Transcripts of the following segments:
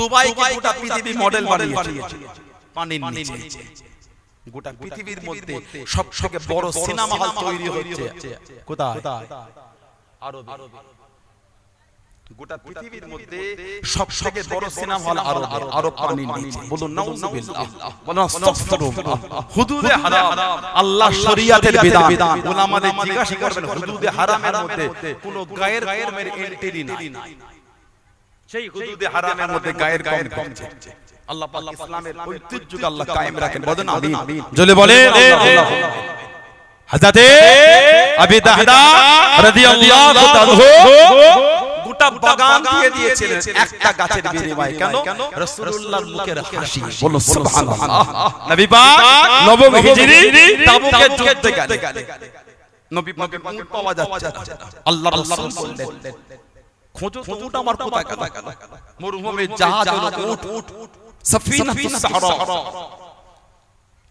দুবাইকে গোটা পৃথিবী মডেল বানিয়েছে। পানির নিচে গোটা পৃথিবীর মধ্যে সব বড় সিনেমা হল তৈরি হচ্ছে। কোথায়? আরবে। গোটা পৃথিবীর মধ্যে সব বড় সিনেমা হল আরব। আরব। পানির নিচে বলুন নাউজুবিল্লাহ। বলুন। আস্তাগফিরুল্লাহ হুদুদে হারাম। আল্লাহ শরীয়তের বিধান। উলামাদের জিজ্ঞাসা করবেন হুদুদে হারামের মধ্যে কোনো গায়ের কমের এন্ট্রি নাই। সেই হুদুদে হারামের মধ্যে গায়ের কম কমছে আল্লাহ পাক ইসলামের ঐতিহ্যকে আল্লাহ কায়েম রাখেন। বলেন আমিন। জলে বলে হযরতে আবি দাহদা রাদিয়াল্লাহু তাআলা গোটা বাগান দিয়ে দিয়েছিলেন। একটা গাছের বিনিময়ে। কেন? রাসূলুল্লাহর মুখের হাসি। বলো সুবহানাল্লাহ। নবী পাক নবম হিজরি। তাবুকে যুদ্ধে গেলেন নবী পাকের উট পাওয়া যাচ্ছে না। আল্লাহ রাসূল বললেন খোঁজো তো উট আমার কোথায় কাদা মরুভূমে জাহাজ উট উট। সফিনা সাফিনাতুস সাহরা।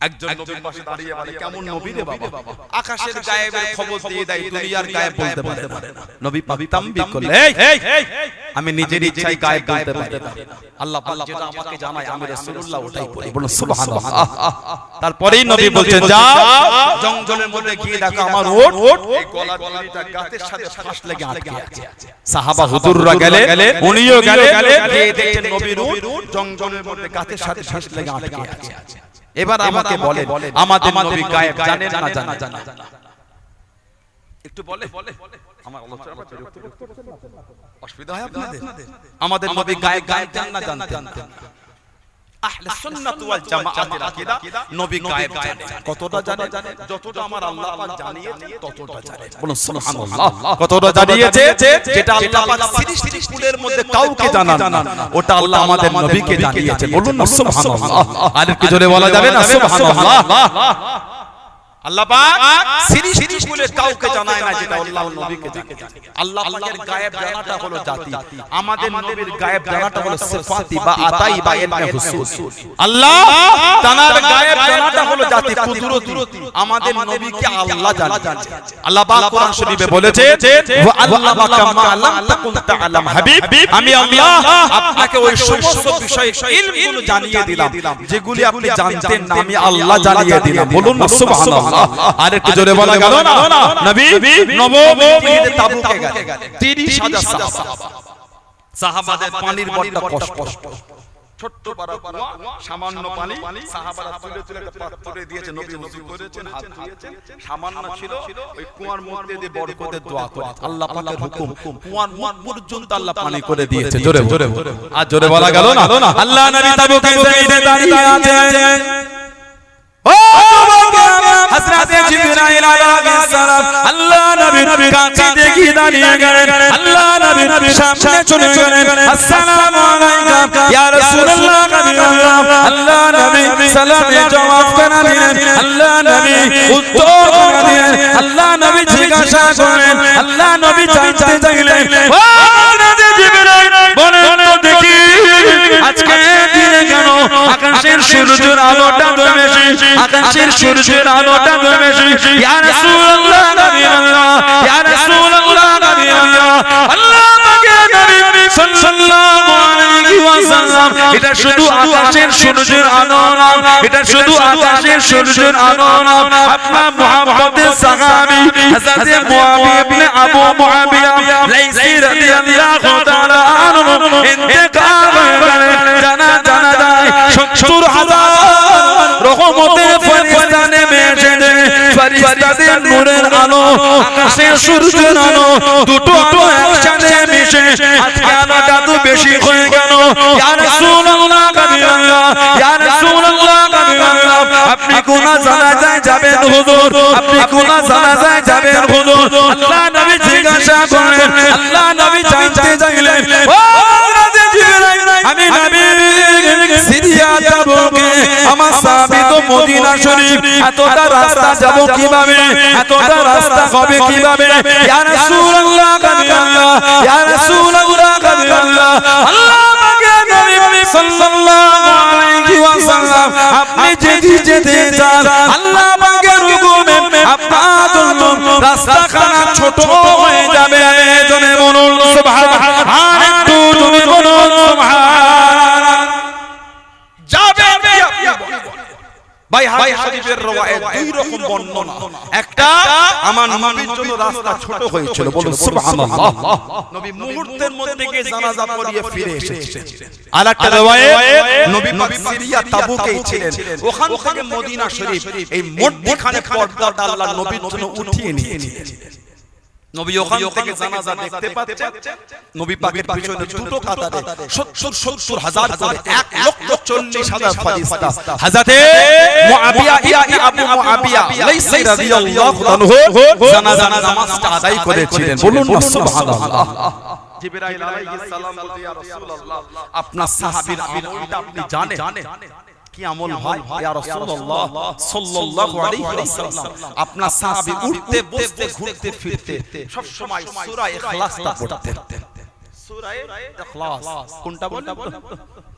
একজন নবীর পাশে দাঁড়িয়ে বলে কেমন নবী রে বাবা? আকাশের গায়েবের খবর দিয়ে দেয় দুনিয়ার গায়েব বলতে পারে। নবী তামবি আমি নিজের ইচ্ছায় গায়েব বলতে পারি। আল্লাহ পাক যেটা আমাকে জানায় আমি রাসূলুল্লাহ ওটাই বলি বলুন সুবহানাল্লাহ। তারপরেই নবী বলছেন যাও জঙ্গলের মধ্যে গিয়ে দেখো আমার ওট এই গলার দড়িটা গাতের সাথে ফাঁস লেগে আটকে আছে। সাহাবা হুজুররা গেলে উনিও গেলে গিয়ে নবীর জঙ্গলের মধ্যে গাতের সাথে ফাঁস লেগে আটকে আছে এবার আমাকে বলে আমাদের নবী গায়েব জানেন না জানেন একটু বলে আমার আলোচনা না? অসুবিধা হয় আপনাদের? আমাদের নবী গায়েব গায়েব জান না জানতেন আহলে সুন্নাত ওয়াল জামাআতের আকীদা নবী গায়েব জানে। কতটা জানে? যতটা আমার আল্লাহ পাক জানিয়েছেন ততটা জানে। বলুন সুবহানাল্লাহ। কতটা জানিয়েছে? যেটা আল্লাহ পাক সৃষ্টি কুলের মধ্যে কাউকে জানান। ওটা আল্লাহ আমাদের নবীকে জানিয়েছে। বলুন না সুবহানাল্লাহ। আর একটু জোরে বলা যাবে না? সুবহানাল্লাহ। আল্লাহ পাক সৃষ্টি কুলে কাউকে জানায় না যেটা আল্লাহ নবীকে জানে আল্লাহ পাকের গায়েব জানাটা হলো জাতি। আমাদের নবীর গায়েব জানাটা হলো সিফাতি বা আতাই বা ইলমে হুসুস আল্লাহ তানার গায়েব জানাটা হলো জাতি কুদরতি আমাদের নবীকে আল্লাহ জানে। আল্লাহ পাক কোরআন শরীফে বলেছে ওয়া আল্লামাকা মা লাম তাকুন তাআলাম হাবিব আমি আল্লাহ আপনাকে ওই সমস্ত বিষয় জানিয়ে দিলাম যেগুলি আপনি জানতেন না আমি আল্লাহ জানিয়ে দিলাম বলুন না সুবহানাল্লাহ আর একটু জোরে বলা গেল না? নবী নবমী তাবুকে গেলেন। 30 সাহাবা। সাহাবাদের পানির বড়টা কষ্ট। ছোট্ট পারা সামান্য পানি। সাহাবারা তুলে তুলে একটা পাত্রে দিয়েছে নবী ওযু করেছেন হাত ধুয়েছেন সামান্য ছিল ওই কুয়ার মধ্যে দিয়ে বরকতের দোয়া করে। আল্লাহ পাকের হুকুম কুয়ার মুখ পর্যন্ত আল্লাহ পানি করে দিয়েছে। জোরে জোরে আর জোরে বলা গেল না? আল্লাহ নবী তাবুকে দাঁড়িয়ে আছেন ও হযরত জিবরাইল আলাইহিস সালাম আল্লাহ নবী কাছে দেখি দাঁড়িয়ে গেলেন। আল্লাহ নবী সামনে চলে গেলেন। আসসালামু আলাইকুম। ইয়া রাসূলুল্লাহ, নবী আল্লাহ। আল্লাহ নবী সালামে জবাব করে দিলেন। আল্লাহ নবী উত্তর করে দিলেন। আল্লাহ নবী জিজ্ঞাসা করেন আল্লাহ নবী জানতে চাইলেন ও সূর্যের আলোটা ধরেছে, আকাশের সূর্যের আলোটা ধরেছে। ইয়া রাসূলুল্লাহ নবী আল্লাহ, ইয়া রাসূলুল্লাহ নবী আল্লাহ। আল্লাহ আমাকে নবী সাল্লাল্লাহু আলাইহি ওয়াসাল্লাম, এটা শুধু আকাশের সূর্যের আলো না, এটা শুধু আকাশের সূর্যের আলো না। আপনার মুহাম্মদের সাহাবী, হযরত মুআবিয়া ইবনে আবু মুআবিয়া লাইসি রাদিয়াল্লাহু তাআলা আনহু, ইন্তেকাল হয়ে গেলেন। জানা জানা যায় সত্তর হাজার রহমতের ফেরেশতা নেমে এসেছে ফেরেশতাদের নূরের আলো আকাশের সূর্যের আলো, দুটো আলো একসাথে মিশে। আজকে আলোটা তো বেশি হয়ে গেল। ইয়া রাসূলুল্লাহ কাবিরাল্লাহ ইয়া রাসূলুল্লাহ। কাবিরাল্লাহ আপনি কোন জানাজায় যাবেন, হুজুর। আপনি কোন জানাজায় যাবেন, হুজুর। আল্লাহ নবী জিজ্ঞাসা করেন আল্লাহ এতটা রাস্তা যাব কীভাবে? এতটা রাস্তা হবে কীভাবে? ইয়া রাসূলুল্লাহ কাবিরাল্লাহ ইয়া রাসূলুল্লাহ কাবিরাল্লাহ আল্লাহ আমাকে নবী সাল্লাল্লাহু আলাইহি ওয়াসাল্লাম। আপনি যেদি যেতে চান আল্লাহ আমাকে হুকুমে আপনার জন্য রাস্তাখানা ছোট হয়ে যাবে। বাইহাকি শরীফের রওয়ায়াত দুই রকম বর্ণনা। একটা আমার নবীর জন্য রাস্তা ছোট হয়েছিল। বলুন সুবহানাল্লাহ। নবী মুহূর্তের মধ্যে গিয়ে জানাজা পড়িয়ে ফিরে এসেছেন আরেকটা রওয়ায়াত নবী পাক সিরিয়া তাবুকেই ছিলেন। ওখান থেকে মদিনা শরীফ এই মধ্যখানে পর্দাটা আল্লাহ নবীর জন্য উঠিয়ে নিয়েছিলেন নবী ওখান থেকে জানাজা দেখতে পাচ্ছেন? নবী পাকের পিছনে দুটো কাতারে 70 70 হাজার করে 1 লক্ষ 40 হাজার ফেরেশতা হযরতে মুআবিয়া ইবনে আবু মুআবিয়া লাইসা রাদিয়াল্লাহু আনহু জানাজা নামাজটা আদায় করেছিলেন। বলুন না সুবহানাল্লাহ। জিবরাইল আলাইহিস সালাম বলতে ইয়া রাসূলুল্লাহ আপনার সাহাবীর আমলটা আপনি জানেন? কি আমল হয় ইয়া রাসূলুল্লাহ সাল্লাল্লাহু আলাইহি ওয়াসাল্লাম আপনার সাহাবী উঠতে বসতে ঘুরতে ফিরতে সব সময় সূরা ইখলাসটা পড়তেন সূরা ইখলাস কোনটা বলেন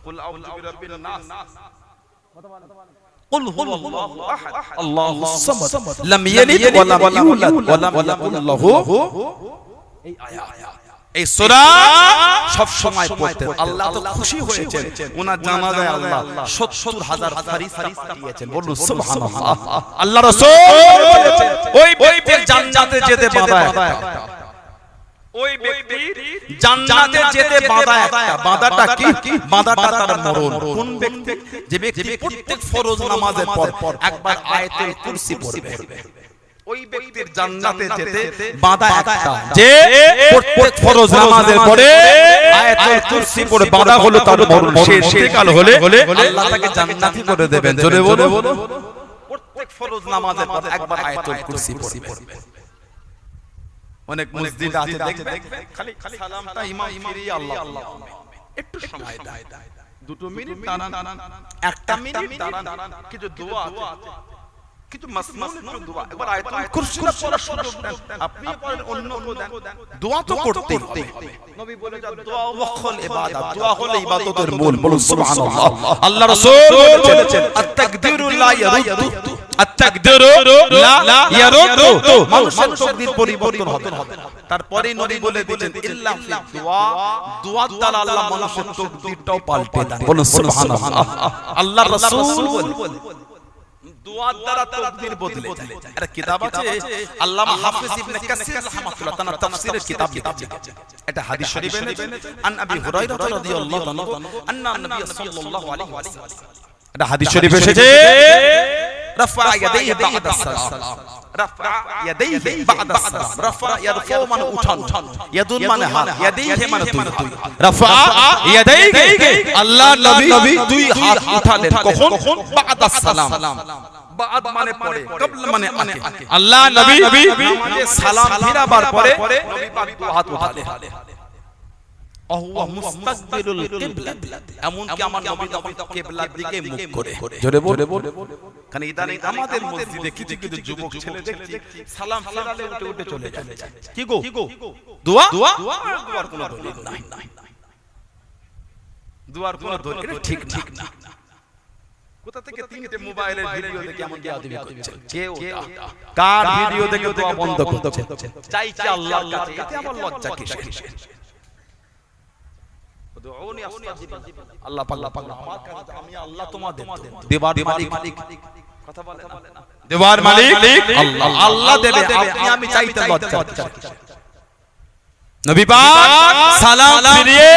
কুল আউযু বিরাব্বিন নাস قل هو الله احد الله الصمد لم يلد ولم يولد ولم يكن له এই আয়াত এই সূরা সব সময় পড়তেন। আল্লাহ তো খুশি হয়েছেন। ওনার জানাজায় আল্লাহ 70 হাজার ফেরেশতা পাঠিয়েছেন বলুন সুবহানাল্লাহ। আল্লাহ রাসূল ওই ব্যক্তি জান্নাতে যেতে বাধা একটা। ওই ব্যক্তি জান্নাতে যেতে বাধা একটা। বাধাটা কি? বাধাটা তার মরণ। কোন ব্যক্তি? যে ব্যক্তি প্রত্যেক ফরজ নামাজের পর একবার আয়াতুল কুরসি পড়বে। ওই ব্যক্তির জান্নাতে যেতে বাধা একটা। যে প্রত্যেক ফরজ নামাজের পরে আয়াতুল কুরসি পড়ে বাধা হলো তার মরণ। শেষ কাল হলে আল্লাহ তাকে জান্নাতি করে দেবেন। জোরে বলো প্রত্যেক ফরজ নামাজের পর একবার আয়াতুল কুরসি পড়বে অনেক মসজিদ আছে দেখবে খালি সালামটা ইমাম ফিরিয়ে আল্লাহ একটু সময় দেয় দুটো মিনিট দাঁড়ান। একটা মিনিট দাঁড়ান। কিছু দোয়া আছে। কিছু মাসনুন একটু দোয়া একবার আয়াতুল কুরসিটা পড়ার সুযোগ দেন আপনি পড়েন অন্য কেউ দেন দোয়া তো করতেই হবে নবী বলে দোয়া ওয়াকল ইবাদত দোয়া হলো ইবাদতের মূল বলুন সুবহানাল্লাহ আল্লাহ রাসূল বলেছেন আত-তাকদিরু লা ইয়ারুদ্দু আত-তাকদিরু লা ইয়ারুদ্দু মানুষের তাকদীর পরিবর্তন হবে তারপরে নবী বলে দিলেন ইল্লা ফি দোয়া দোয়া দ্বারা আল্লাহ মানুষের তাকদীরটাও পাল্টে দেন বলুন সুবহানাল্লাহ আল্লাহ রাসূল বলেন দুয়ার দ্বারা তাকদীর বদলে যায়। একটা কিতাব আছে আল্লামা হাফিজ ইবনে কাসির রাহমাতুল্লাহ তাআলা তাফসীরের কিতাব লিখেছেন। এটা হাদিস শরীফে আন আবি হুরায়রা রাদিয়াল্লাহু আনহু আন্না নবী সাল্লাল্লাহু আলাইহি ওয়াসাল্লাম। এটা হাদিস শরীফে এসেছে রাফা ইয়াদাইহি বা'দা সালাম রাফা ইয়াদাইহি বা'দা সালাম রাফা ইয়ারফু মানে উঠান ইয়াদুন মানে হাত ইয়াদাইহি মানে দুই রাফা ইয়াদাইহি আল্লাহ নবী দুই হাত উঠালেন কখন বা'দা সালাম বাদ মানে পরে কবল মানে আগে আল্লাহ নবী সালাম ফিরাবার পরে নবী পাক দু হাত উঠালেন অহুয়া মুস্তাকবিলুল কিবলা। এমন কি আমার নবী তখন কিবলার দিকে মুখ করে। জোরে বল। কারণ ইদানিং আমাদের মসজিদে কিছু কিছু যুবক ছেলে দেখছি। সালাম ফেরালে উঠে উঠে চলে যায় কি গো? দোয়া? দোয়ার কোনো দলিল নাই। দোয়ার কোনো দলিল ঠিক ঠিক না। কোথা থেকে তিনটে মোবাইলের ভিডিও দেখে এমন বেয়াদবি করছে? কে কার ভিডিও দেখে দোয়া বন্ধ করছে? চাইছে আল্লাহর কাছে। এতে আমার লজ্জা কিসের? উদউনি আস্তাজিব আল্লাহ আল্লাহ পাক আমার কাছে আমি আল্লাহ তোমাদের দেবার মালিক। কথা বলে না। দেবার মালিক। আল্লাহ আল্লাহ দেবে। আপনি আমি চাইতে লজ্জা নবী পাক সালাম ফিরিয়ে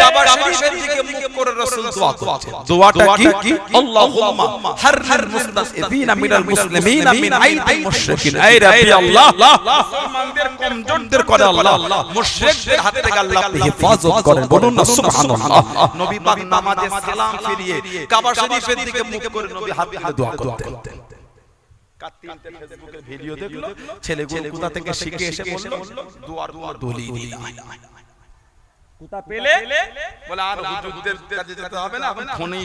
কাবা শরীফের দিকে মুখ করে রাসূল দোয়া করছেন দোয়াটা কি? আল্লাহুম্মা হাররির মুস্তাসিফিনা মিনাল মুসলিমিনা মিন আইদিল মুশরিকিন। এই রাব্বি আল্লাহ। মুসলমানদের কমজোরদের করে আল্লাহ। মুশরিকদের হাত থেকে আল্লাহ আপনি হেফাজত করেন। বলুন না সুবহানাল্লাহ। নবী পাক নামাজে সালাম ফিরিয়ে কাবা শরীফের দিকে মুখ করে নবী হাত দোয়া করতেন। তিনটে ফেসবুকের ভিডিও দেখল। ছেলেগুলো কোথা থেকে শিখে এসে বলল? দুয়ার দুয়ার দলিল কোথা পেলে? বলে আর হুজুরদের কাছে যেতে হবে না এখন ফোনেই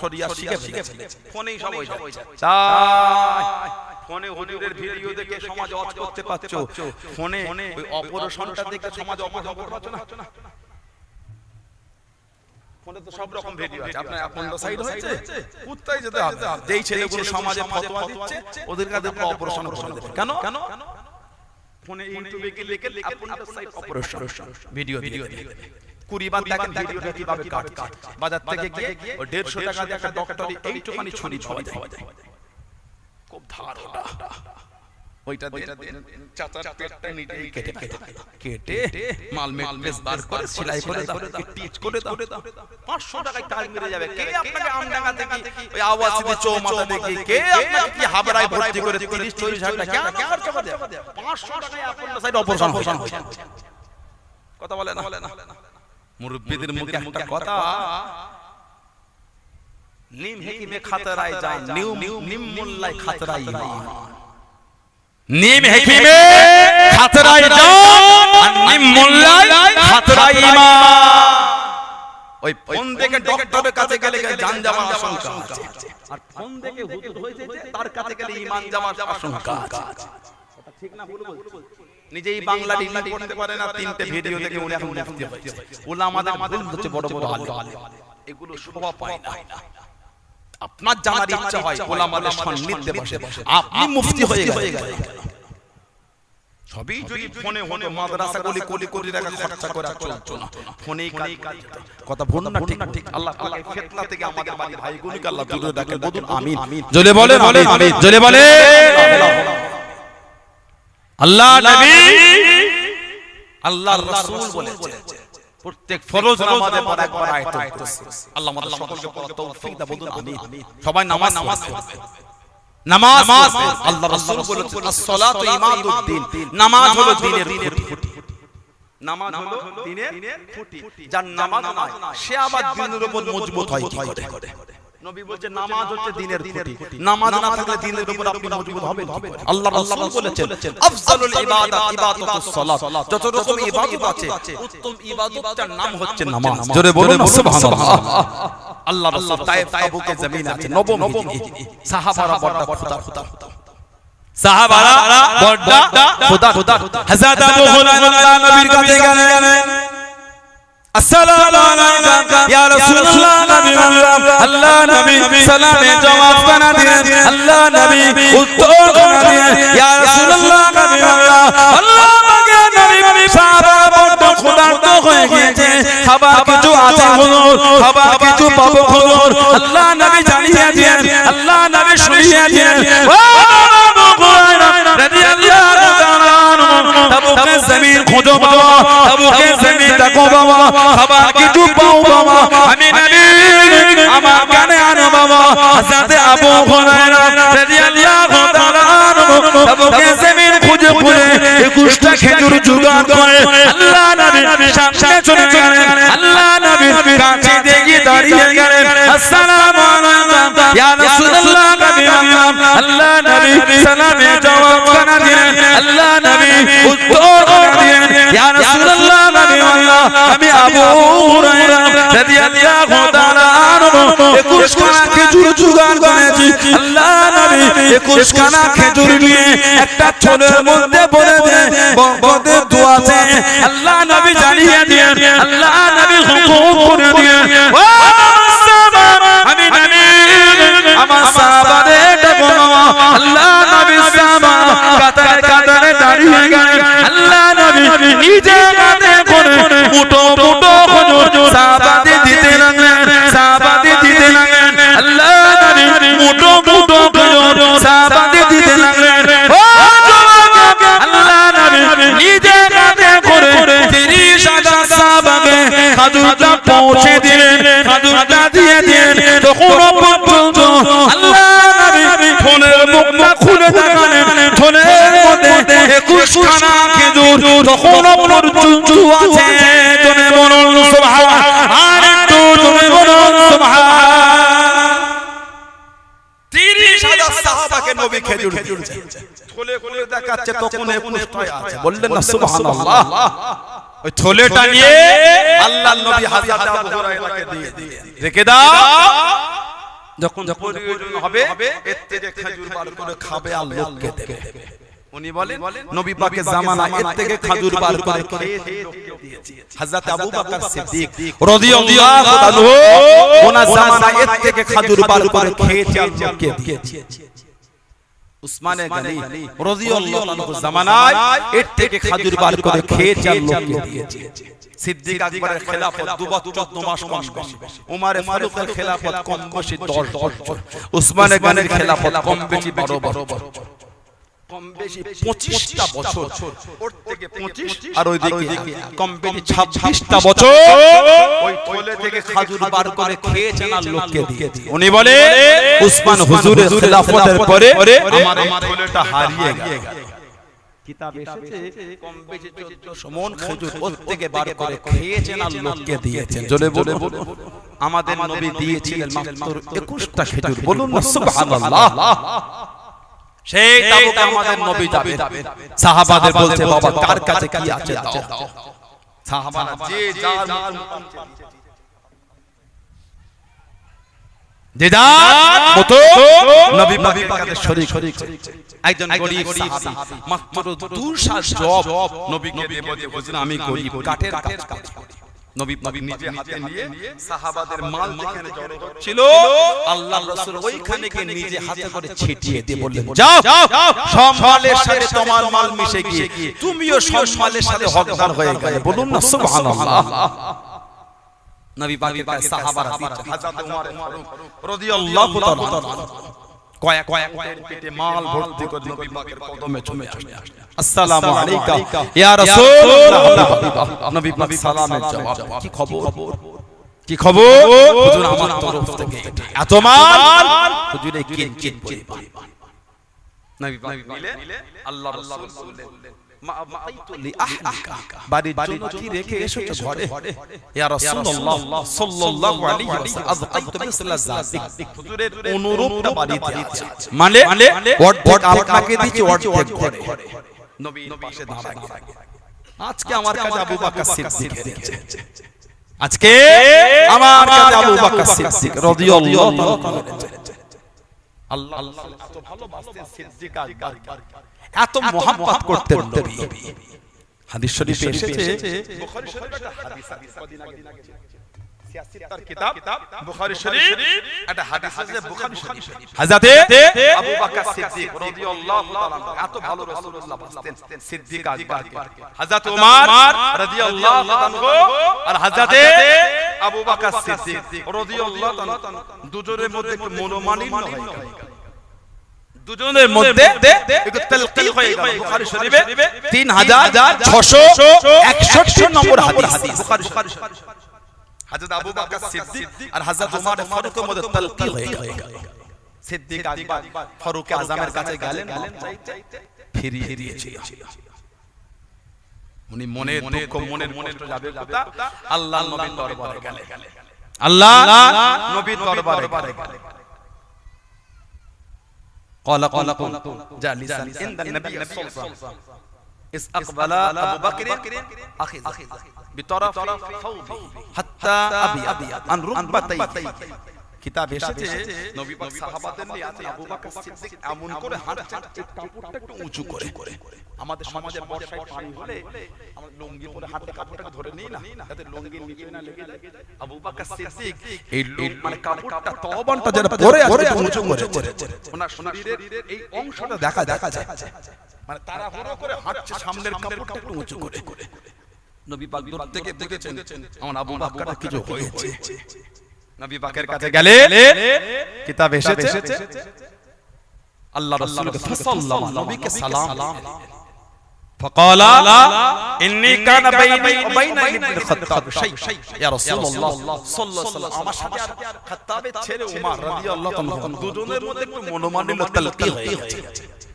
শরিয়া শিখে ফেলেছে। ফোনেই সব হয়ে যায়। তাই ফোনে হুজুরের ভিডিও দেখে সমাজ করতে পারছ ফোনে ওই অপারেশনটা দেখে সমাজ অপরাধ করতে পারছ না। ফোনে তো সব রকম ভিডিও আছে। আপনার আপন্ড হয়েছে? কুত্তাই যেতে হবে? যেই ছেলেগুলো সমাজে ফতোয়া দিচ্ছে ওদের কাছে অপারেশন করে দেবে কেন? কেন ফোনে ইউটিউবে গিয়ে লিখে আপন্ড অপারেশন ভিডিও ভিডিও দিয়ে কুড়ি বার দেখেন ভিডিওটা কীভাবে কাট কাট বাজার থেকে গিয়ে ও 150 টাকা দিয়ে একটা ডক্টরি এইটুখানি ছুরি পাওয়া যায় খুব ধার ওইটা দিয়ে চাচার পেটটা নিজেই কেটে কেটে কেটে মাল মেল মেস বার করে সেলাই করে দাও টিচ করে দাও। 500 টাকায় কাজ মেরে যাবে। কে আপনাকে আমডাঙ্গা থেকে ওই আওয়াজ দিয়ে চৌমাথা দেখি? কে আপনাকে কি হাবড়ায় ভর্তি করে 30 40 হাজার টাকা? কেন খরচ করে 500 টাকায় আপনার সাইড অপারেশন কথা বলে না। মুরব্বিদের মুখে একটা কথা। নিম হেকিমে খাতরায় যান নিউ নিম মোল্লায় খাতরায় ইমান। নিম হেকিমে খাতরায় যান আর নিম মোল্লায় খাতরায় ইমান ওই ফোন দেখে ডক্টরের কাছে গেলে জান যাওয়ার আশঙ্কা। আছে আর ফোন দেখে হুজুর হয়েছে যে তার কাছে গেলে ইমান যাওয়ার আশঙ্কা। আছে ঠিক না ভুল বলছি। নিজেই বাংলা ডিগ্রি পড়তে পারে না তিনটে ভিডিও দেখে উনি এখন মুফতি হয়েছে ওলা আমাদের ভুল হচ্ছে বড় বড় আলেম এগুলো শোভা পায় না। আপনার জানার ইচ্ছা হয় ওলামাদের সান্নিধ্যে বসে। আপনি মুফতি হয়ে গেলেন। সবই যদি ফোনে ফোনে মাদ্রাসা গলি কোলি কোটি টাকা খরচা করে চলতো না। ফোনেই কাজ কথা ভুল না ঠিক না ঠিক। আল্লাহ আল্লাহ ফিতনা থেকে আমাদের বাড়ি ভাইগুলোকে আল্লাহ দূরে রাখে বলুন আমিন। জলে বলেন আমিন। জলে বলে আল্লাহ নবী। আল্লাহর রাসূল বলেছে প্রত্যেক ফরজ নামাজে পর একবার আয়াত কুরসি আল্লাহ আমাদের সকলকে পড়ার তৌফিক দাও বলুন আমিন সবাই নামাজ নামাজ নামাজ আল্লাহ রাসূল বলেছেন as-সালাতু ইমাদুদ্দিন নামাজ হলো দ্বীনের খুঁটি। নামাজ হলো দ্বীনের খুঁটি। যার নামাজ নাই সে আবার দ্বীনের উপর মজবুত হয় কি করে? নবী বলছে নামাজ হচ্ছে দ্বীনের খুঁটি নামাজ না থাকলে দ্বীনের উপর আপনি মজবুত হবেন। আল্লাহ রাসূল বলেছেন আফজালুল ইবাদাত ইবাদাতুস সালাত। যত রকম ইবাদত আছে উত্তম ইবাদতটার নাম হচ্ছে নামাজ। জোরে বলুন সুবহানাল্লাহ। আল্লাহ রাসূল তায়েফ তাবুকে জমিন আছে নবম হিজরি সাহাবারা বড় খোদা খোদা সাহাবারা বড় খোদা খোদা হযরত আবু হুরায়রা নবীর কাছে গেলেন। আসসালামু আলাইকা ইয়া রাসূলুল্লাহ নবী আল্লাহ নবী সালামে জবাব দিলেন আল্লাহ নবী উত্তর বানা দিলেন ইয়া রাসূলুল্লাহ নবী আল্লাহ আমাকে নবী সাহাবা বড় ক্ষুধার্ত হয়ে গিয়েছে। খাবার কিছু আছে হুজুর খাবার কিছু পাবো হুজুর। আল্লাহ নবী জানিয়ে দিয়েন আল্লাহ নবী শুনিয়ে দিয়েন। ও খোঁজো বাবা তাবুকে জমিন দেখো বাবা খাবার কিছু পাও বাবা। আমি নবী আমার কানে আনো বাবা। হযরত আবু হুরায়রা রাদিয়াল্লাহু তাআলা তাবুকে জমিন খুঁজে খুঁজে 21টা খেজুর জোগাড় করে। আল্লাহ নবী সামনে চলে গেলেন। আল্লাহ নবী কাছে দেখে দাঁড়িয়ে গেলেন। আসসালামু আলাইকুম। ইয়া রাসূলুল্লাহ নবী আল্লাহ নবী। সালামে জবাব। আবু হুরায়রা রাদিয়াল্লাহু তাআলা আনহু 21 খানা খেজুর জোগাড় করেছি আল্লাহ নবী 21 খানা খেজুর নিয়ে একটা ছোলের মধ্যে বলে দেন বড়দের দোয়া আল্লাহ নবী জানিয়ে দিয়েন আল্লাহ নবী হুকুম করে দিয়েন ও আমি নবী আমার সাহাবারে ডাকো আল্লাহ নবী সাহাবা কাতারে কাতারে দাঁড়িয়ে গেলেন আল্লাহ নবী নিজে করে মুটো মুটো সাহাবাতে দিতে লাগলেন সাহাবাতে দিতে লাগলেন আল্লাহ নবী মুটো মুটো খজুর সাহাবাতে দিতে লাগলেন ও আল্লাহ নবী নিজে কাঁধে করে তিরিশ হাজার সাহাবাকে খাজুরটা পৌঁছে দিলেন খাজুরটা দিয়ে দিলেন তখন পর্যন্ত আল্লাহ নবী ফোনের মুখটা খুলে দেখালেন ফোনের মধ্যে একুশ খানা খেজুর তখন পর্যন্ত আছে নবী খেজুর দিয়েছে। থলে খুলে দেখাচ্ছে তখন একুশটাই আছে। বললেন না সুবহানাল্লাহ। ওই থলেটা নিয়ে আল্লাহ নবী হাজরত আবু হুরায়রাকে দিয়ে রেখে দাও। যখন প্রয়োজন হবে এর থেকে খেজুর বার করে খাবে আর লোককে দেবে। উনি বলেন নবী পাকের জামানা এর থেকে খেজুর বার করে হযরত আবু বকর সিদ্দিক রাদিয়াল্লাহু তাআলা ওনার জামানা এর থেকে খেজুর বার করে খেয়েছে আর লোককে দিয়েছে। উসমানে গনি রাদিয়াল্লাহু আনহু জামানায় এর থেকে খাজুর বার করে খেয়ে চার লোককে দিয়েছে। সিদ্দিক আকবরের খেলাফত দু বছর 14 মাস কম বেশি। বড় বড় খেলাফত কম বেশি 10 বছর। উসমানে গনির খেলাফত কম বেশি 12 বছর। কম বেশি 25টা বছর। ওর থেকে 25 আর ওই দিকে কম বেশি 26টা বছর। ওই থলে থেকে খাজুর বার করে খেয়েছেন আর লোককে দিয়েছে উনি বলে উসমান হুজুরের খেলাফতের পরে আমার এই থলেটা হারিয়ে গেল। কিতাব এসেছে কম বেশি 1400 মন খেজুর ওর বার করে খেয়েছেন আর লোককে দিয়েছেন জোরে বলে আমাদের নবী দিয়েছিলেন মাত্র 21টা খেজুর। বলুন না সুবহানাল্লাহ। সেই তাবুকে আমাদের নবী যাবে সাহাবাদের বলছে বাবা কার কাছে কি আছে? দাও সাহাবারা যে যার মতো নবী নবী পাকের শরীক একজন গরিব সাহাবী মাত্র দুশা জব নবীকে দিয়ে বলতে আমি গরিব কাঠের কাজ করি। নবী নবী নিজে হাতে নিয়ে সাহাবাদের মাল যেখানে জড়ো ছিল আল্লাহর রাসূল ওইখানে গিয়ে নিজে হাতে করে ছিটিয়ে দিয়ে বললেন যাও সব সাথে তোমার মাল মিশে গিয়ে তুমিও সব সাথে হকদার হয়ে গেলে বলুন না সুবহানাল্লাহ। নবী পাকের সাহাবারা দিচ্ছে হযরত রাদিয়াল্লাহু তাআলা কয়েক কয়েক পেটে মাল ভর্তি করে নবী পাকের কদমে চলে আসে আসসালামু আলাইকা। ইয়া রাসূলুল্লাহ। নবী পাক সালামের জবাব কি খবর? কি খবর? হুজুর আমার তরফ থেকে। এত মাল? হুজুরে কিন কিন পরিমাণ। নবী পাক নিলেন। আল্লাহ রাসূল বললেন। মা আবাইতু লি আহলিকা বাড়ির জন্য কি রেখে এসেছ ঘরে ইয়া রাসূলুল্লাহ সাল্লাল্লাহু আলাইহি ওয়াসাল্লাম আযকাইতু মিসলা যালিক হুজুরের অনুরূপটা বাড়িতে আছে মানে অর্ধেক আপনাকে দিয়েছি অর্ধেক ঘরে নবীর পাশে দাঁড়ায় আজকে আমার কাছে আবু বকর সিদ্দিক এসেছে আজকে আমার কাছে আবু বকর সিদ্দিক রাদিয়াল্লাহু তাআলা আল্লাহ আল্লাহ এত ভালোবাসতেন সিদ্দিক আকবর এত মোহাম্মত করতেন নবী। হাদিস শরীফে এসেছে। বুখারী শরীফে একটা হাদিস আছে কদিন আগে সিয়াসিত্তার কিতাব বুখারী শরীফ। একটা হাদিস আছে বুখারী শরীফ। হযরতে আবু বকর সিদ্দিক রাদিয়াল্লাহু তাআলা এত ভালো রাসূলুল্লাহ বাসতেন সিদ্দিক আকবর হযরত ওমর রাদিয়াল্লাহু তাআলা আর হযরতে আবু বকর সিদ্দিক রাদিয়াল্লাহু তাআলা দুজনের মধ্যে মনোমালিন্য হয়ে দুজনের মধ্যে একটু তালকি হয়ে গেল। বুখারী শরীফে 3661 নম্বর হাদিস। বুখারী শরীফ। হযরত আবু বকর সিদ্দিক আর হযরত ওমর ফারুকের মধ্যে তালকি হয়ে গেল। সিদ্দিক আকবর ফারুক আজমের কাছে গেলেন ফিরিয়ে দিয়েছিল। উনি মনে দুঃখ মনের মনে যাবে আল্লাহ নবীর দরবারে গেলেন। আল্লাহ নবীর দরবারে গেলেন। قال قلت جالسا عند النبي صلى الله عليه وسلم إذ أقبل أبو بكر أخذ بطرف ثوبه حتى أبي أبي عن ركبتيه কিতাব এসেছে নবী পাক সাহাবাদের নিয়ে আছেন আবু বকর সিদ্দিক। এমন করে হাঁটছেন এই কাপড়টা একটু উঁচু করে। আমাদের সমাজে বর্ষায় পানি হলে আমরা লুঙ্গি পরে হাঁটতে কাপড়টাকে ধরে নিই না যাতে লুঙ্গি নিচে না লেগে যায়। আবু বকর সিদ্দিক এই মানে কাপড়টা তওবানটা যারা পরে আছে উঁচু করে। ওনার শরীরের এই অংশটা দেখা দেখা যায়। মানে তারা হুড়ো করে হাঁটছে সামনের কাপড়টা একটু উঁচু করে। নবী পাক দূর থেকে দেখেছেন আমার আবু বকর কিছু হয়েছে নবী পাকের কাছে গেলে কিতাব এসেছে আল্লাহ রাসূলকে সাল্লাল্লাহু নবীকে সালাম فقال اني كان بيني وبين ابن الخطاب شيء يا رسول الله صلى الله عليه وسلم আমার সাথে আর খাত্তাবের ছেলে উমর রাদিয়াল্লাহু তাআলা দুজনের মধ্যে একটু মনোমালিন্য তালকি হয়ে গেছে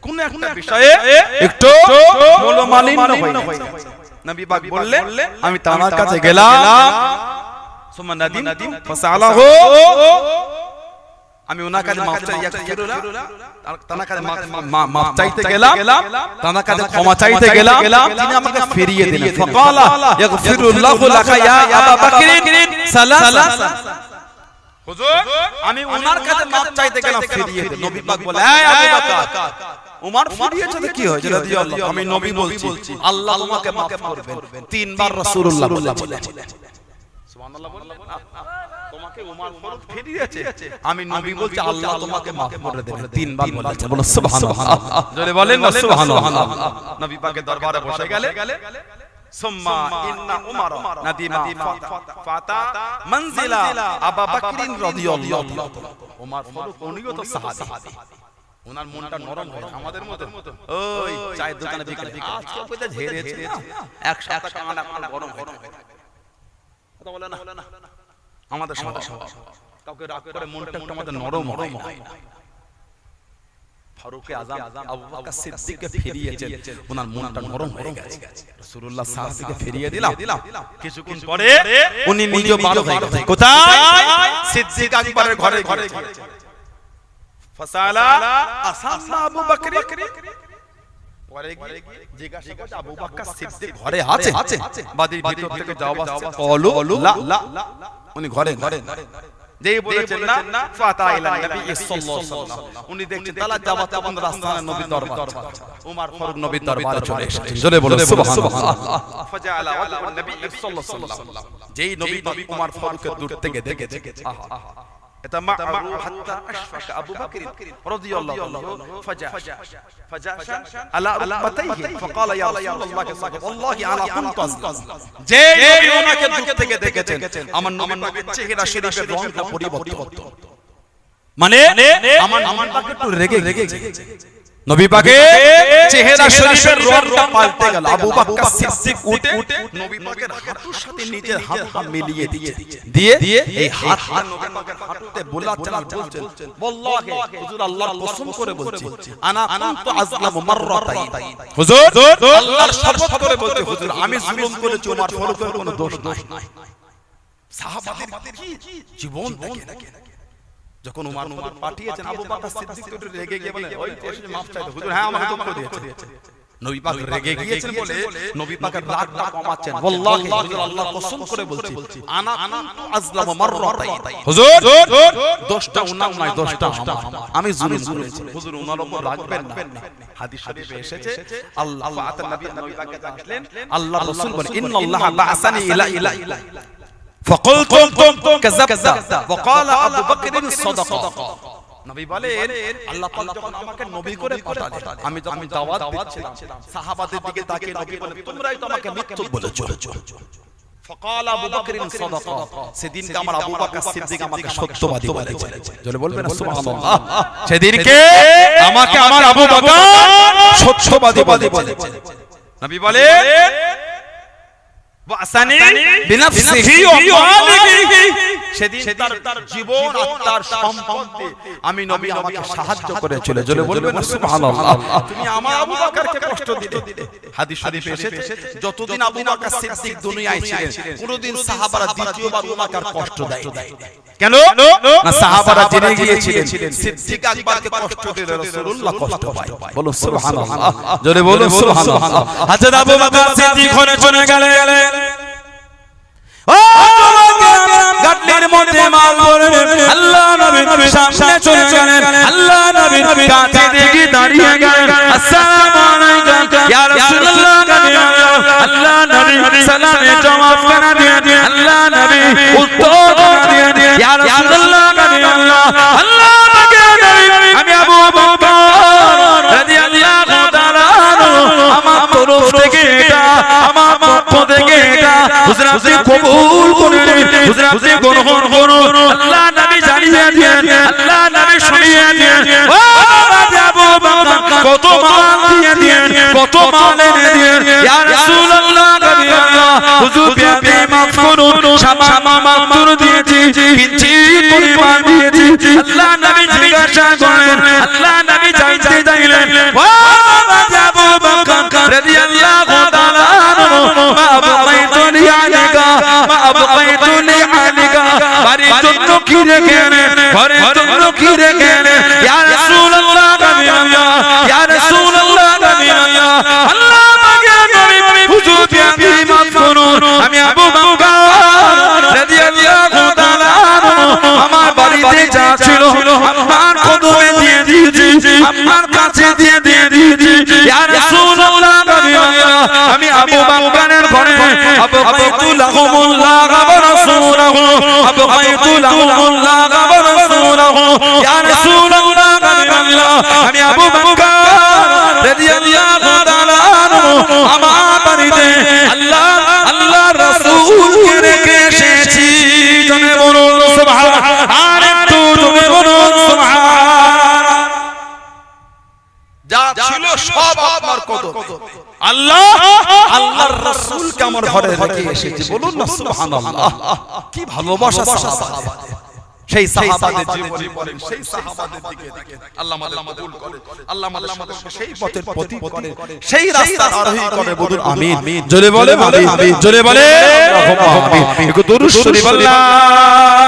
কোন একটা বিষয়ে একটু মনোমালিন্য হয়ে গেছে নবী পাক বললেন আমি তার কাছে গেলাম ثم ندم فسأله আমি ওনার কাছে মাফ চাই তার কাছে মাফ চাইতে গেলাম। তার কাছে ক্ষমা চাইতে গেলাম। তিনি আমাকে ফিরিয়ে দিলেন। ফাকালা ইয়াগফিরুল্লাহু লাকা ইয়া আবা বকরিন। সালাসা হুজুর আমি ওনার কাছে মাফ চাইতে গেলাম ফিরিয়ে দিলেন। নবী পাক বলে এই আবু বকর উমার ফিরিয়েছে তো কি হয়েছে? রাদিয়াল্লাহু আমি নবী বলছি আল্লাহ তোমাকে মাফ করবেন। তিনবার রাসূলুল্লাহ সুবহানাল্লাহ বললেন তোমাকে ওমর ফারুক ফিরিয়েছে আমি নবী বলছি আল্লাহ তোমাকে maaf করে দেবে তিনবার বলেছে বলো সুবহানাল্লাহ জোরে বলেন না সুবহানাল্লাহ নবী পাকের দরবারে বসে গেলে ثم ان عمر ندم فاتا منزلا ابا بكر رضي الله ওমর ফারুক উনিও তো সাহাবী ওনার মনটা নরম হয় আমাদের মতো ওই চায়ের দোকানে বিকেলে আজকে কইতে ঝেড়েছে না 100 টাকা আনা আনা গরম হয় কথা বলে না। আমাদের স্বভাব। কাউকে রাগ করে মনটা একটু আমাদের নরম হয়। না ফারুকে আজম আবু বকর সিদ্দিককে ফিরিয়েছেন ওনার মনটা নরম হয়ে গেছে। রাসূলুল্লাহ সাহাবীকে ফিরিয়ে দিলাম। কিছুক্ষণ পরে উনি নিজে বার হয়ে গেছেন কোথায়? সিদ্দিক আকবরের ঘরে ঘরে ফাসালা আসামা আবু বকর। পরে গিয়ে জিজ্ঞাসা করছে আবু বকর সিদ্দিক ঘরে আছে বাদির ভিতর থেকে জবাব আসছে কলু লা লা উনি ঘরে ঘরে যেই বলেছেন না ফাতা ইলা নবী সাল্লাল্লাহু আলাইহি ওয়াসাল্লাম। উনি দেখছেন তালা জামাত তখন রাস্তায় নবীর দরবার। ওমর ফারুক নবীর দরবারে চলে এসেছেন জোরে বলে সুবহানাল্লাহ। ফাজাআলা ওয়াজহু নবী সাল্লাল্লাহু আলাইহি ওয়াসাল্লাম। যেই নবী নবী ওমর ফারুককে দূর থেকে দেখেছে। আহা। যে নবী ওনাকে দূর থেকে দেখেছেন আমার নবীর চেহারা শরীফের রংটা পরিবর্তন মানে আমার আমার একটু রেগে রেগে নবী পাকে চেহারা শরীফের রংটা পাল্টে গেল। আবু বকর সিদ্দিক উঠে নবী পাকের হাঁটুর সাথে নিজের হাত হাত মিলিয়ে দিয়ে দিয়ে এই হাত হাত নবী পাকের হাঁটুতে বোলাচ্ছেন আর বলছেন। ওয়াল্লাহি হুজুর আল্লাহর কসম করে বলছি। আনা কুনতু আজলামু মাররাতাইন। হুজুর? আল্লাহর শপথ করে বলছি হুজুর আমি জুলুম করেছি ওমর ফারুকের কোনো দোষ নাই। সাহাবাদের কি? জীবন দেখে যখন উমার উমার পাঠিয়েছেন আবু বকর সিদ্দিক একটু রেগে গিয়ে বলে ওই এসে মাফ চাইতে হুজুর হ্যাঁ আমাকে দুঃখ দিয়েছে নবী পাক রেগে গিয়েছেন বলে নবী পাকের রাগটা কমাচ্ছেন। ওয়াল্লাহি হুজুর আল্লাহর কসম করে বলছি আনা আজলামু মাররাতাইন। হুজুর দোষটা উনার নয় দোষটা আমার। আমি জুলুম করেছি। হুজুর উনার উপর রাখবেন না। হাদিস শরীফে এসেছে আল্লাহ ফাআতা নবী নবী পাকের কাছে আসলেন আল্লাহ রাসূল বলেন ইন্নাল্লাহ বাআসানি ইলা ইলা فقلتم كذبت وقال ابو بكر صدق নবী বলেন আল্লাহ পাক যখন আমাকে নবী করে পাঠালেন আমি যখন দাওয়াত দিচ্ছিলাম সাহাবাদের দিকে তাকিয়ে নবী বলেন তোমরাই তো আমাকে মিথ্যুক বলেছো فقال ابو بكر صدق সেদিনকে আমার আবু বকর সিদ্দিক আমাকে সত্যবাদী বলেছে জলে বলবেন না সুবহানাল্লাহ সেদিনকে আমাকে আমার আবু বকর সত্যবাদী বলেছে নবী বলেন বিনাফসিহি ওয়া মালিহি সেদিন তার জীবন তার সম্পত্তি আমি নবী আমাকে সাহায্য করেছিল। জোরে বলবেন? সুবহানাল্লাহ। তুমি আমার আবু বকরকে কষ্ট দিলে। হাদিস শরীফে এসেছে। যতদিন আবু বকর সিদ্দিক দুনিয়ায় ছিলেন কোনদিন সাহাবারা দ্বিতীয়বার ওনাকে আর কষ্ট দেয় কেন? না সাহাবারা জেনে গিয়েছিলেন। সিদ্দিক আকবরকে কষ্ট দিলে রাসূলুল্লাহ কষ্ট পায়। বলো সুবহানাল্লাহ। জোরে বলো সুবহানাল্লাহ। হযরত আবু বকর সিদ্দিক ঘরে চলে গেলেন গাটলির মধ্যে মাল ভরে আল্লাহ নবী সামনে চলে গেলেন। আল্লাহ নবী কাছে দেখে দাঁড়িয়ে গেলেন। আসসালামু আলাইকুম। ইয়া রাসূলুল্লাহ। আল্লাহ নবী সালামে জবাব করে দিয়ে। আল্লাহ নবী উত্তর দিয়ে ইয়া রাসূলুল্লাহ। আল্লাহ। হুজুর আপনি কবুল করে হুজুর আপনি গ্রহণ করুন আল্লাহ নবী জানিয়ে দিয়েন আল্লাহ নবী শুনিয়ে দিয়েন ও রাজা আবু কত মাল দিয়ে দিয়েন কত মাল এনে দিয়েন ইয়া রাসূলুল্লাহ নবী আল্লাহ হুজুর আপনি মাফ করুন সামান্য মাত্র দিয়েছি কিঞ্চিত পরিমাণ দিয়েছি আল্লাহ নবী জিজ্ঞাসা করেন আল্লাহ নবী জানতে চাইলেন ও রাজা আবু রাদিয়াল্লাহু মা বাকাইতু বাড়ির জন্য কি রেখেন ঘরের জন্য কি রেখেন ইয়া রাসূলুল্লাহ নবী ইয়া রাসূলুল্লাহ নবী আল্লাহ আমাকে নবী হুজুর আপনি মাফ করুন। আমি আবু বকর রাদিয়াল্লাহু তাআলা আমার বাড়িতে যা ছিল আমার কদমে দিয়ে দিয়েছি। আমার কাছে দিয়ে দিয়ে দিয়েছি। আল্লাহ আমি আবু বকরের ঘরে আবু বাইতুল্লাহুল্লাহ ওয়া রাসূলুহু أبقيت لهم الله ورسوله يا رسول الله আমি আবু বকর রাদিয়াল্লাহু তাআলা আনহু আমার বাড়িতে আল্লাহ আল্লাহ রাসূলকে রেখে সব আপনার কদম আল্লাহ! আল্লাহর রাসূলকে আমার ঘরে রেখে এসেছি। বলুন না সুবহানাল্লাহ। কি ভালোবাসা সাহাবা সেই সাহাবাদের জীবনী পড়েন সেই সাহাবাদের দিকে আল্লাহ আমাদের কবুল করে আল্লাহ আমাদের সেই পথের পথি করে সেই রাস্তার আরোহী করে বলুন আমিন। জোরে বলে আমিন জোরে বলে। আমিন। একটু দরুদ শরীফ আল্লাহুম্মা।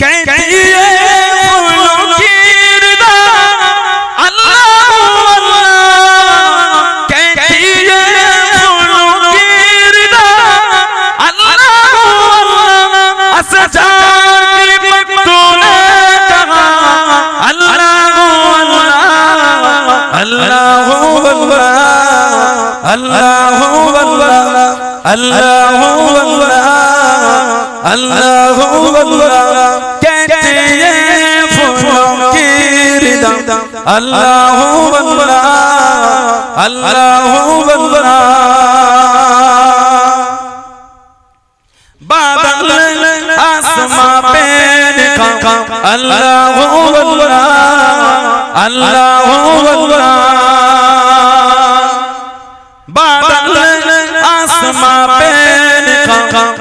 कहती है फूलों की Allah Allah Allah اللہ اللہ کہتے ہیں پھولوں کی ردا اللہ اللہ اللہ اللہ بادل آسمان پہ نکا اللہ اللہ اللہ اللہ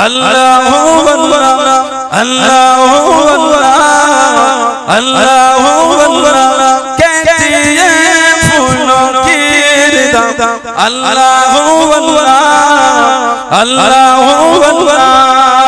اللہ اللہ اللہ اللہ اللہ کہتی ہے پھولوں کی ردا اللہ اللہ اللہ اللہ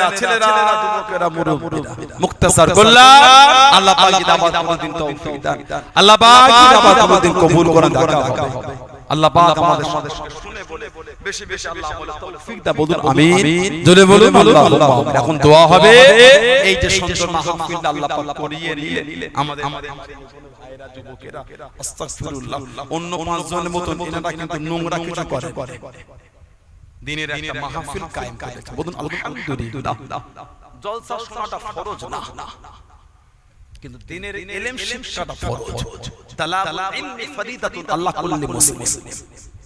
বাপজানেরা ছেলেরা যুবকেরা মুরব্বিরা মুক্তাসার করলাম আল্লাহ পাক দাওয়াত কোনদিন তৌফিক দান। আল্লাহ পাক দাওয়াত কোনদিন কবুল করেন দেখা হবে। আল্লাহ পাক আমাদের সাথে শুনে বলে বেশি বেশি আল্লাহ আমাদের তৌফিক দান। বলুন আমিন। জোরে বলুন আল্লাহ এখন দোয়া হবে। এই যে সুন্দর মাহফিলটা আল্লাহ পাক করিয়ে নিলে আমাদের ভাইয়েরা যুবকেরা আস্তাগফিরুল্লাহ। অন্য পাঁচজনের মতো এনারা কিন্তু নোংরা কিছু করে। দিনের একটা মাহফিল কায়েম করেছে বলুন আলহামদুলিল্লাহ। জলসা শোনাটা ফরজ না। কিন্তু দিনের ইলম শিক্ষাটা ফরজ। তালাবুল ইলমি ফরিদাতুন আল্লাহ কুল্লি মুসলিম।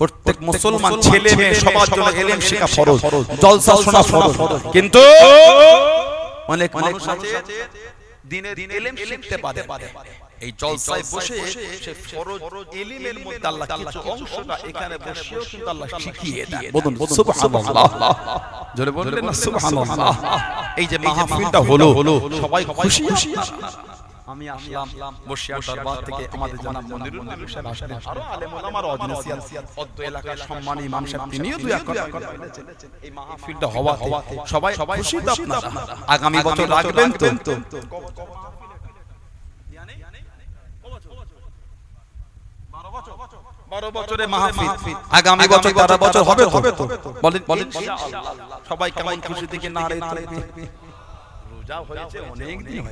প্রত্যেক মুসলমান ছেলে মেয়ে সবার জন্য ইলম শেখা ফরজ। জলসা শোনা ফরজ। কিন্তু অনেক মানুষ আছে দিনের ইলম শিখতে পারে। এই জলসায় বসে সে ফরজ ইলমের মধ্যে আল্লাহ কিছু অংশটা এখানে বসেও কিন্তু আল্লাহ শিখিয়ে দেয় বলুন সুবহানাল্লাহ। জোরে বললেন না সুবহানাল্লাহ। এই যে মাহফিলটা হলো সবাই খুশি খুশি আমি আসলাম বসিয়ার দরবার থেকে আমাদের জানা মনিরুল নবী সাহেব আসলেন আরও আলেম ওলামার অজনসিয়াল অদ্য এলাকার সম্মানী ইমাম সাহেব তিনিও দুই এক কথা বলেছেন। এই মাহফিলটা হওয়াতে সবাই খুশি তো আপনারা আগামী বছর রাখবেন তো? বারো বছরে মাহফিল। আগামী বছর বারো বছর হবে তো? বলেন বলেন সবাই কেমন খুশি থেকে না রোজা হয়েছে অনেক দিন